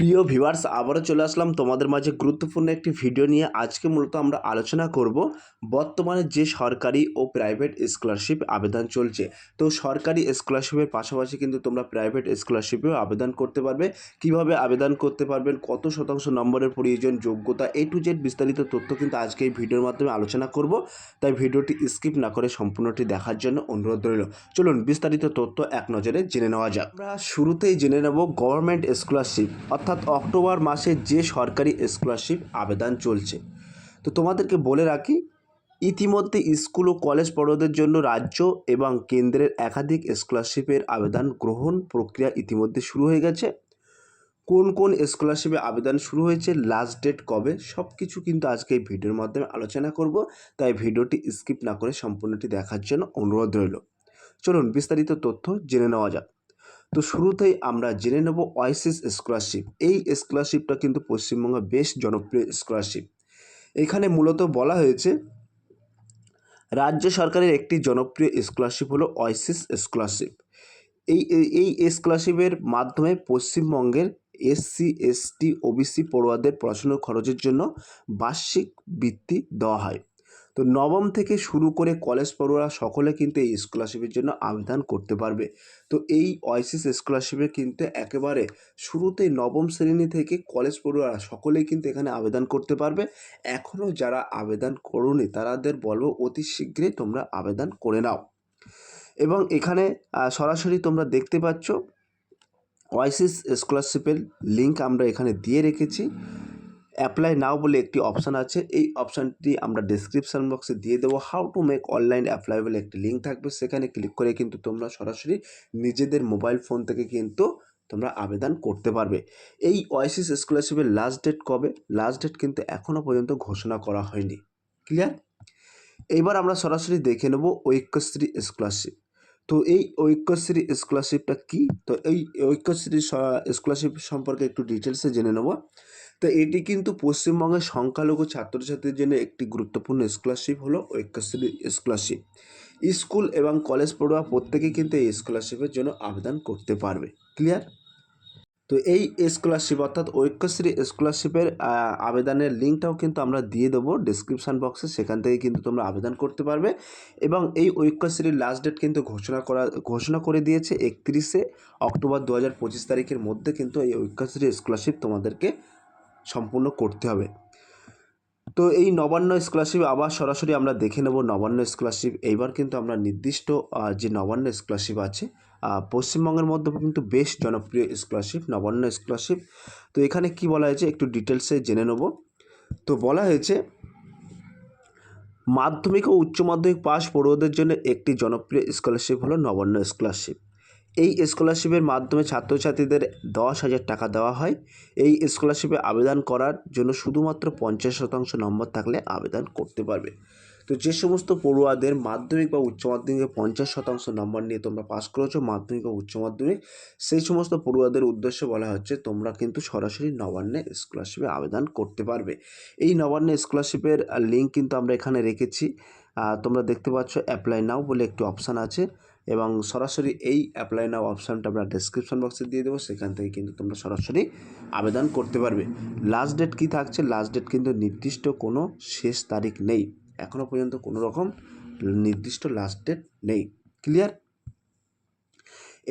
প্রিয় ভিউয়ার্স, আবারও চলে আসলাম তোমাদের মাঝে গুরুত্বপূর্ণ একটি ভিডিও নিয়ে। আজকে মূলত আমরা আলোচনা করব বর্তমানে যে সরকারি ও প্রাইভেট স্কলারশিপ আবেদন চলছে। তো সরকারি স্কলারশিপের পাশাপাশি কিন্তু তোমরা প্রাইভেট স্কলারশিপেও আবেদন করতে পারবে। কীভাবে আবেদন করতে পারবেন, কত শতাংশ নম্বরের প্রয়োজন, যোগ্যতা এ টু জেড বিস্তারিত তথ্য কিন্তু আজকে এই ভিডিওর মাধ্যমে আলোচনা করব। তাই ভিডিওটি স্কিপ না করে সম্পূর্ণটি দেখার জন্য অনুরোধ রইল। চলুন বিস্তারিত তথ্য এক নজরে জেনে নেওয়া যাক। আমরা শুরুতেই জেনে নেব গভর্নমেন্ট স্কলারশিপ, অর্থাৎ অক্টোবর মাসে যে সরকারি স্কলারশিপ আবেদন চলছে। তো তোমাদেরকে বলে রাখি, ইতিমধ্যে স্কুল ও কলেজ পড়ুয়াদের জন্য রাজ্য এবং কেন্দ্রের একাধিক স্কলারশিপের আবেদন গ্রহণ প্রক্রিয়া ইতিমধ্যে শুরু হয়ে গেছে। কোন কোন স্কলারশিপে আবেদন শুরু হয়েছে লাস্ট ডেট কবে সব কিছু কিন্তু আজকে এই ভিডিওর মাধ্যমে আলোচনা করব। তাই ভিডিওটি স্কিপ না করে সম্পূর্ণটি দেখার জন্য অনুরোধ রইল। চলুন বিস্তারিত তথ্য জেনে নেওয়া যাক। তো শুরুতেই আমরা জেনে নেব ওয়াইসিস স্কলারশিপ এই স্কলারশিপটা কিন্তু পশ্চিমবঙ্গে বেশ জনপ্রিয় স্কলারশিপ এখানে মূলত বলা হয়েছে, রাজ্য সরকারের একটি জনপ্রিয় স্কলারশিপ হলো ওয়াইসিস স্কলারশিপ এই, এই- স্কলারশিপের মাধ্যমে পশ্চিমবঙ্গের এসসি এসটি ওবিসি পড়ুয়াদের পড়াশোনার খরচের জন্য বার্ষিক বৃত্তি দেওয়া হয়। তো নবম থেকে শুরু করে কলেজ পড়ুয়ারা সকলে কিন্তু এই স্কলারশিপের জন্য আবেদন করতে পারবে। তো এই ওয়াইসিস স্কলারশিপে কিন্তু একেবারে শুরুতেই নবম শ্রেণি থেকে কলেজ পড়ুয়ারা সকলেই কিন্তু এখানে আবেদন করতে পারবে। এখনও যারা আবেদন করোনি তাদের বলব অতি শীঘ্রই তোমরা আবেদন করে নাও। এবং এখানে সরাসরি তোমরা দেখতে পাচ্ছ ওয়াইসিস স্কলারশিপের লিঙ্ক আমরা এখানে দিয়ে রেখেছি। অ্যাপ্লাই নাও বলে একটি অপশান আছে। এই অপশানটি আমরা ডিসক্রিপশান বক্সে দিয়ে দেবো। How to make online apply বলে একটি লিঙ্ক থাকবে। সেখানে ক্লিক করে কিন্তু তোমরা সরাসরি নিজেদের মোবাইল ফোন থেকে কিন্তু তোমরা আবেদন করতে পারবে। এই ওয়াইসিস স্কলারশিপের লাস্ট ডেট কবে? লাস্ট ডেট কিন্তু এখনও পর্যন্ত ঘোষণা করা হয়নি। ক্লিয়ার এইবার আমরা সরাসরি দেখে নেব ঐক্যশ্রী স্কলারশিপ তো এই ঐক্যশ্রী স্কলারশিপটা কি? তো এই ঐক্যশ্রী স্কলারশিপ সম্পর্কে একটু ডিটেলসে জেনে নেব। তো এটি কিন্তু পশ্চিমবঙ্গের সংখ্যালঘু ছাত্রছাত্রীর জন্য একটি গুরুত্বপূর্ণ স্কলারশিপ হলো ঐক্যশ্রী স্কলারশিপ স্কুল এবং কলেজ পড়ুয়া প্রত্যেকেই কিন্তু এই স্কলারশিপের জন্য আবেদন করতে পারবে। ক্লিয়ার তো এই স্কলারশিপ অর্থাৎ ঐক্যশ্রী স্কলারশিপের আবেদনের লিঙ্কটাও কিন্তু আমরা দিয়ে দেবো ডিসক্রিপশান বক্সে সেখান থেকে কিন্তু তোমরা আবেদন করতে পারবে। এবং এই ঐক্যশ্রীর লাস্ট ডেট কিন্তু ঘোষণা করা, ঘোষণা করে দিয়েছে একত্রিশে অক্টোবর দু হাজার পঁচিশ তারিখের মধ্যে কিন্তু এই ঐক্যশ্রী স্কলারশিপ তোমাদেরকে সম্পূর্ণ করতে হবে। তো এই নবান্ন স্কলারশিপ আবার সরাসরি আমরা দেখে নেব নবান্ন স্কলারশিপ এইবার কিন্তু আমরা নির্দিষ্ট যে নবান্ন স্কলারশিপ আছে পশ্চিমবঙ্গের মধ্যে কিন্তু বেশ জনপ্রিয় স্কলারশিপ নবান্ন স্কলারশিপ তো এখানে কি বলা হয়েছে একটু ডিটেলসে জেনে নেব। তো বলা হয়েছে, মাধ্যমিক ও উচ্চ মাধ্যমিক পাস পড়ুয়াদের জন্য একটি জনপ্রিয় স্কলারশিপ হলো নবান্ন স্কলারশিপ এই স্কলারশিপের মাধ্যমে ছাত্রছাত্রীদের দশ হাজার টাকা দেওয়া হয়। এই স্কলারশিপে আবেদন করার জন্য শুধুমাত্র পঞ্চাশ শতাংশ নম্বর থাকলে আবেদন করতে পারবে। তো যে সমস্ত পড়ুয়াদের মাধ্যমিক বা উচ্চ মাধ্যমিকে পঞ্চাশ শতাংশ নম্বর নিয়ে তোমরা পাস করেছ, মাধ্যমিক বা উচ্চ মাধ্যমিক, সেই সমস্ত পড়ুয়াদের উদ্দেশ্যে বলা হচ্ছে, তোমরা কিন্তু সরাসরি নবান্নে স্কলারশিপে আবেদন করতে পারবে। এই নবান্ন স্কলারশিপের লিঙ্ক কিন্তু আমরা এখানে রেখেছি। তোমরা দেখতে পাচ্ছ অ্যাপ্লাই নাও বলে একটি অপশান আছে। এবং সরাসরি এই অ্যাপ্লাই নাও অপশানটা আমরা ডেসক্রিপশন বক্সে দিয়ে দেবো, সেখান থেকে কিন্তু তোমরা সরাসরি আবেদন করতে পারবে। লাস্ট ডেট কী থাকছে? লাস্ট ডেট কিন্তু নির্দিষ্ট কোনো শেষ তারিখ নেই। এখনও পর্যন্ত কোনো রকম নির্দিষ্ট লাস্ট ডেট নেই। ক্লিয়ার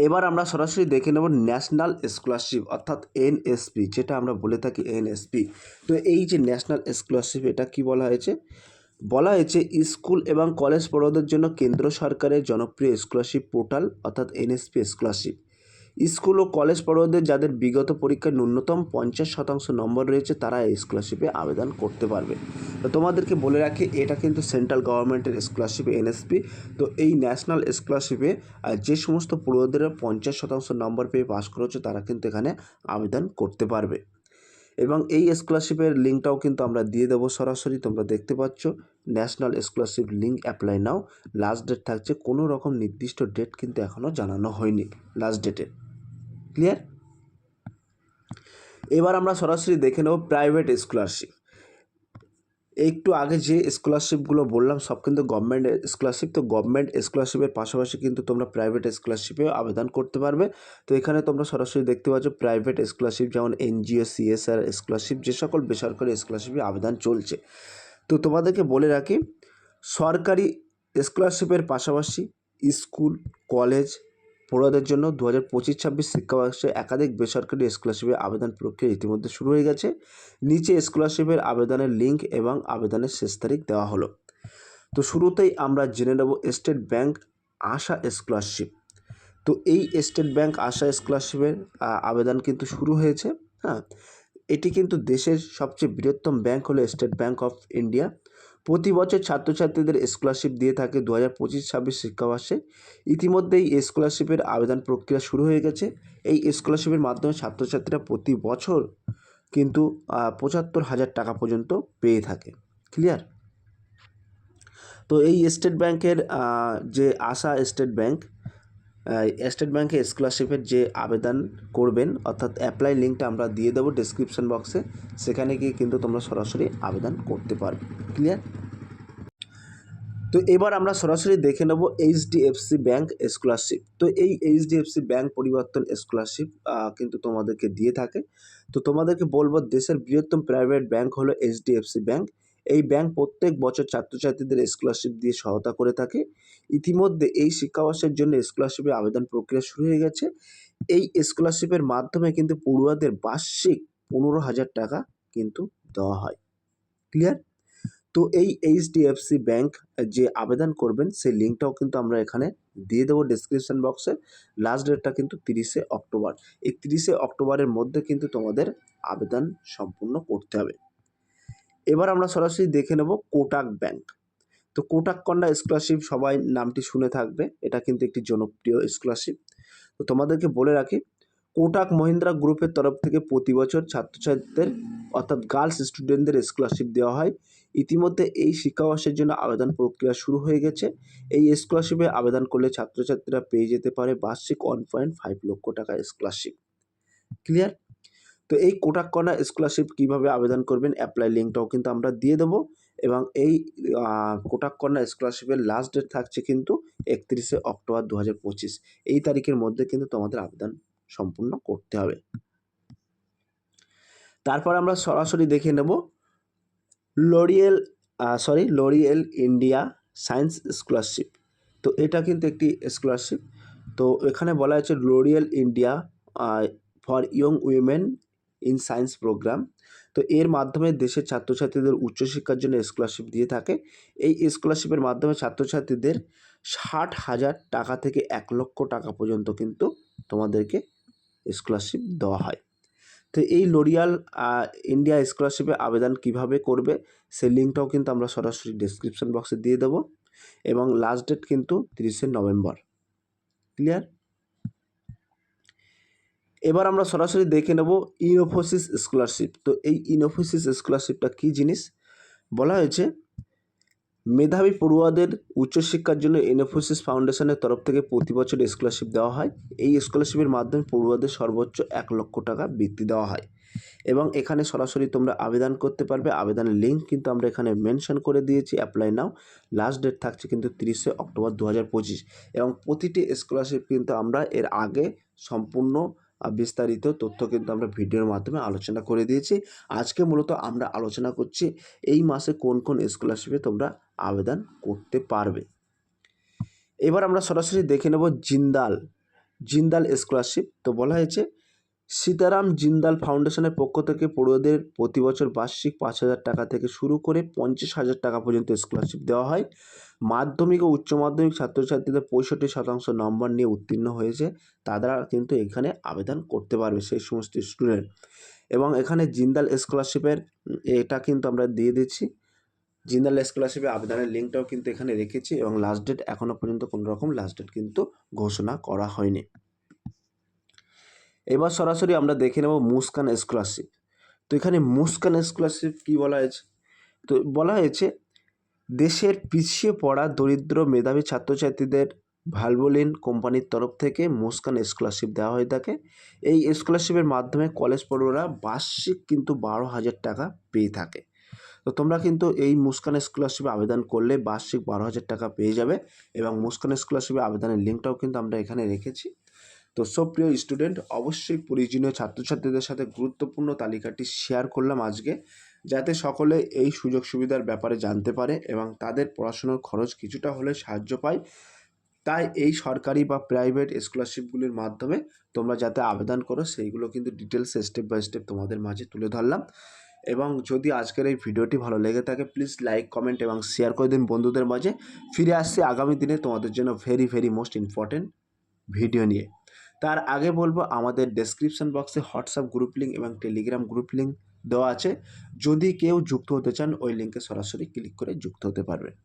এবার আমরা সরাসরি দেখে নেব ন্যাশনাল স্কলারশিপ অর্থাৎ এনএসপি যেটা আমরা বলে থাকি এনএসপি তো এই যে ন্যাশনাল স্কলারশিপ এটা কি বলা হয়েছে? বলা হয়েছে, স্কুল এবং কলেজ পড়ুয়াদের জন্য কেন্দ্র সরকারের জনপ্রিয় স্কলারশিপ পোর্টাল, অর্থাৎ এনএসপি স্কলারশিপ। স্কুল ও কলেজ পড়ুয়াদের যাদের বিগত পরীক্ষায় ন্যূনতম পঞ্চাশ শতাংশ নম্বর রয়েছে, তারা এই স্কলারশিপে আবেদন করতে পারবে। তো তোমাদেরকে বলে রাখি, এটা কিন্তু সেন্ট্রাল গভর্নমেন্টের স্কলারশিপ, এনএসপি। তো এই ন্যাশনাল স্কলারশিপে যে সমস্ত পড়ুয়াদের পঞ্চাশ শতাংশ নম্বর পেয়ে পাস করেছে তারা কিন্তু এখানে আবেদন করতে পারবে। এবং এই স্কলারশিপের লিঙ্কটাও কিন্তু আমরা দিয়ে দেবো সরাসরি, তোমরা দেখতে পাচ্ছ। National scholarship link apply now last date থাকছে, কোনো রকম নির্দিষ্ট ডেট কিন্তু এখনও জানানো হয়নি লাস্ট ডেটের ক্লিয়ার এবার আমরা সরাসরি দেখে নেব প্রাইভেট স্কলারশিপ একটু আগে যে স্কলারশিপগুলো বললাম, সব কিন্তু গভর্নমেন্ট স্কলারশিপ তো গভর্নমেন্ট স্কলারশিপের পাশাপাশি কিন্তু তোমরা প্রাইভেট স্কলারশিপেও আবেদন করতে পারবে। তো এখানে তোমরা সরাসরি দেখতে পাচ্ছ প্রাইভেট স্কলারশিপ যেমন এনজিও, সিএসআর স্কলারশিপ যে সকল বেসরকারি স্কলারশিপে আবেদন চলছে। তো তোমাদেরকে বলে রাখি, সরকারি স্কলারশিপের পাশাপাশি স্কুল কলেজ পড়ুয়াদের জন্য দু হাজার পঁচিশ ছাব্বিশ শিক্ষাবর্ষে একাধিক বেসরকারি স্কলারশিপের আবেদন প্রক্রিয়া ইতিমধ্যে শুরু হয়ে গেছে। নিচে স্কলারশিপের আবেদনের লিঙ্ক এবং আবেদনের শেষ তারিখ দেওয়া হলো। তো শুরুতেই আমরা জেনে নেব স্টেট ব্যাংক আশা স্কলারশিপ তো এই স্টেট ব্যাংক আশা স্কলারশিপের আবেদন কিন্তু শুরু হয়েছে হ্যাঁ। এটি কিন্তু দেশের সবচেয়ে বৃহত্তম ব্যাংক হলো স্টেট ব্যাংক অফ ইন্ডিয়া প্রতি বছর ছাত্রছাত্রীদের স্কলারশিপ দিয়ে থাকে দু হাজার পঁচিশ ছাব্বিশ শিক্ষাবর্ষে। ইতিমধ্যেই এই স্কলারশিপের আবেদন প্রক্রিয়া শুরু হয়ে গেছে। এই স্কলারশিপের মাধ্যমে ছাত্রছাত্রীরা প্রতি বছর কিন্তু পঁচাত্তর হাজার টাকা পর্যন্ত পেয়ে থাকে। ক্লিয়ার তো এই স্টেট ব্যাংকের যে আশা স্টেট ব্যাংক স্টেট ব্যাংকে স্কলারশিপের যে আবেদন করবেন, অর্থাৎ অ্যাপ্লাই লিঙ্কটা আমরা দিয়ে দেবো ডিসক্রিপশন বক্সে সেখানে গিয়ে কিন্তু তোমরা সরাসরি আবেদন করতে পারবে। ক্লিয়ার তো এবার আমরা সরাসরি দেখে নেব এইচডিএফসি ব্যাংক স্কলারশিপ তো এই এইচডিএফসি ব্যাংক পরিবর্তন স্কলারশিপ কিন্তু তোমাদেরকে দিয়ে থাকে। তো তোমাদেরকে বলব, দেশের বৃহত্তম প্রাইভেট ব্যাংক হলো এইচডিএফসি ব্যাংক এই ব্যাংক প্রত্যেক বছর ছাত্রছাত্রীদের স্কলারশিপ দিয়ে সহায়তা করে থাকে। ইতিমধ্যে এই শিক্ষাবর্ষের জন্য স্কলারশিপের আবেদন প্রক্রিয়া শুরু হয়ে গেছে। এই স্কলারশিপের মাধ্যমে কিন্তু পড়ুয়াদের বার্ষিক পনেরো হাজার টাকা কিন্তু দেওয়া হয়। ক্লিয়ার তো এই এইচডিএফসি ব্যাংক যে আবেদন করবেন, সেই লিঙ্কটাও কিন্তু আমরা এখানে দিয়ে দেবো ডিসক্রিপশন বক্সে লাস্ট ডেটটা কিন্তু তিরিশে অক্টোবর। এই তিরিশে অক্টোবরের মধ্যে কিন্তু তোমাদের আবেদন সম্পূর্ণ করতে হবে। এবার আমরা সরাসরি দেখে নেব কোটাক ব্যাংক। তো কোটাক কন্যা স্কলারশিপ সবাই নামটি শুনে থাকবে, এটা কিন্তু একটি জনপ্রিয় স্কলারশিপ তো তোমাদেরকে বলে রাখি, কোটাক মহিন্দ্রা গ্রুপের তরফ থেকে প্রতি বছর ছাত্রছাত্রীদের, অর্থাৎ গার্লস স্টুডেন্টদের স্কলারশিপ দেওয়া হয়। ইতিমধ্যে এই শিক্ষাবর্ষের জন্য আবেদন প্রক্রিয়া শুরু হয়ে গেছে। এই স্কলারশিপে আবেদন করলে ছাত্রছাত্রীরা পেয়ে যেতে পারে বার্ষিক ওয়ান পয়েন্ট ফাইভ লক্ষ টাকা স্কলারশিপ ক্লিয়ার তো এই কোটাক কন্যা স্কলারশিপ কীভাবে আবেদন করবেন অ্যাপ্লাই লিঙ্কটাও কিন্তু আমরা দিয়ে দেবো এবং এই আহ, কোটাক কন্যা স্কলারশিপের লাস্ট ডেট থাকছে কিন্তু একত্রিশে অক্টোবর দু হাজার পঁচিশ। এই তারিখের মধ্যে কিন্তু তোমাদের আবেদন সম্পূর্ণ করতে হবে। তারপর আমরা সরাসরি দেখে নেব L'Oreal sorry L'Oreal India science scholarship তো এটা কিন্তু একটি স্কলারশিপ তো এখানে বলা হয়েছে L'Oreal India for young women in science programme তো এর মাধ্যমে দেশের ছাত্রছাত্রীদের উচ্চশিক্ষার জন্য স্কলারশিপ দিয়ে থাকে। এই স্কলারশিপের মাধ্যমে ছাত্রছাত্রীদের ষাট হাজার টাকা থেকে এক লক্ষ টাকা পর্যন্ত কিন্তু তোমাদেরকে স্কলারশিপ দেওয়া হয়। তো এই লোরিয়াল ইন্ডিয়া স্কলারশিপে আবেদন কীভাবে করবে সেই লিঙ্কটাও কিন্তু আমরা সরাসরি ডেসক্রিপশন বক্সে দিয়ে দেবো। এবং লাস্ট ডেট কিন্তু তিরিশে নভেম্বর। ক্লিয়ার এবার আমরা সরাসরি দেখে নেব ইনোফোসিস স্কলারশিপ তো এই ইনোফোসিস স্কলারশিপটা কী জিনিস? বলা হয়েছে, মেধাবী পড়ুয়াদের উচ্চশিক্ষার জন্য ইনোফোসিস ফাউন্ডেশনের তরফ থেকে প্রতি বছর স্কলারশিপ দেওয়া হয়। এই স্কলারশিপের মাধ্যমে পড়ুয়াদের সর্বোচ্চ এক লক্ষ টাকা বৃত্তি দেওয়া হয়। এবং এখানে সরাসরি তোমরা আবেদন করতে পারবে। আবেদনের লিঙ্ক কিন্তু আমরা এখানে মেনশন করে দিয়েছি। অ্যাপ্লাই নাও লাস্ট ডেট থাকছে কিন্তু তিরিশে অক্টোবর দু হাজার পঁচিশ। এবং প্রতিটি স্কলারশিপ কিন্তু আমরা এর আগে সম্পূর্ণ বিস্তারিত তথ্য কিন্তু আমরা ভিডিওর মাধ্যমে আলোচনা করে দিয়েছি। আজকে মূলত আমরা আলোচনা করছি এই মাসে কোন কোন স্কলারশিপে তোমরা আবেদন করতে পারবে। এবার আমরা সরাসরি দেখে নেব জিন্দাল। জিন্দাল স্কলারশিপ তো বলা হয়েছে, সীতারাম জিন্দাল ফাউন্ডেশনের পক্ষ থেকে পড়ুয়াদের প্রতি বছর বার্ষিক পাঁচ হাজার টাকা থেকে শুরু করে পঞ্চাশ হাজার টাকা পর্যন্ত স্কলারশিপ দেওয়া হয়। মাধ্যমিক ও উচ্চ মাধ্যমিক ছাত্রছাত্রীদের পঁয়ষট্টি শতাংশ নম্বর নিয়ে উত্তীর্ণ হয়েছে। তারা কিন্তু এখানে আবেদন করতে পারবে সেই সমস্ত স্টুডেন্ট এবং এখানে জিন্দাল স্কলারশিপের এটা কিন্তু আমরা দিয়ে দিচ্ছি। জিন্দাল স্কলারশিপে আবেদনের লিঙ্কটাও কিন্তু এখানে রেখেছি এবং লাস্ট ডেট এখনও পর্যন্ত কোনো রকম লাস্ট ডেট কিন্তু ঘোষণা করা হয়নি। এবার সরাসরি আমরা দেখে নেব মুস্কান স্কলারশিপ তো এখানে মুস্কান স্কলারশিপ কী বলা হয়েছে? তো বলা হয়েছে দেশের পিছিয়ে পড়া দরিদ্র মেধাবী ছাত্রছাত্রীদের ভালভোলিন কোম্পানির তরফ থেকে মুস্কান স্কলারশিপ দেওয়া হয়ে থাকে এই স্কলারশিপের মাধ্যমে কলেজ পড়ুয়ারা বার্ষিক কিন্তু বারো হাজার টাকা পেয়ে থাকে। তো তোমরা কিন্তু এই মুস্কান স্কলারশিপে আবেদন করলে বার্ষিক বারো হাজার টাকা পেয়ে যাবে এবং মুস্কান স্কলারশিপে আবেদনের লিঙ্কটাও কিন্তু আমরা এখানে রেখেছি। তো সব প্রিয় স্টুডেন্ট অবশ্যই প্রয়োজনীয় ছাত্রছাত্রীদের সাথে গুরুত্বপূর্ণ তালিকাটি শেয়ার করলাম আজকে। যাতে সকলে এই সুযোগ সুবিধার ব্যাপারে জানতে পারে এবং তাদের পড়াশোনার খরচ কিছুটা হলে সাহায্য পায়। তাই এই সরকারি বা প্রাইভেট স্কলারশিপগুলির মাধ্যমে তোমরা যাতে আবেদন করো, সেইগুলো কিন্তু ডিটেলস স্টেপ বাই স্টেপ তোমাদের মাঝে তুলে ধরলাম। এবং যদি আজকের এই ভিডিওটি ভালো লেগে থাকে প্লিজ লাইক কমেন্ট এবং শেয়ার করে দিন বন্ধুদের মাঝে। ফিরে আসছি আগামী দিনে তোমাদের জন্য very very most important video নিয়ে। তার আগে বলব, আমাদের ডেসক্রিপশন বক্সে হোয়াটসঅ্যাপ গ্রুপ লিঙ্ক এবং টেলিগ্রাম গ্রুপ লিঙ্ক দেওয়া আছে। যদি কেউ যুক্ত হতে চান, ওই লিঙ্কে সরাসরি ক্লিক করে যুক্ত হতে পারবেন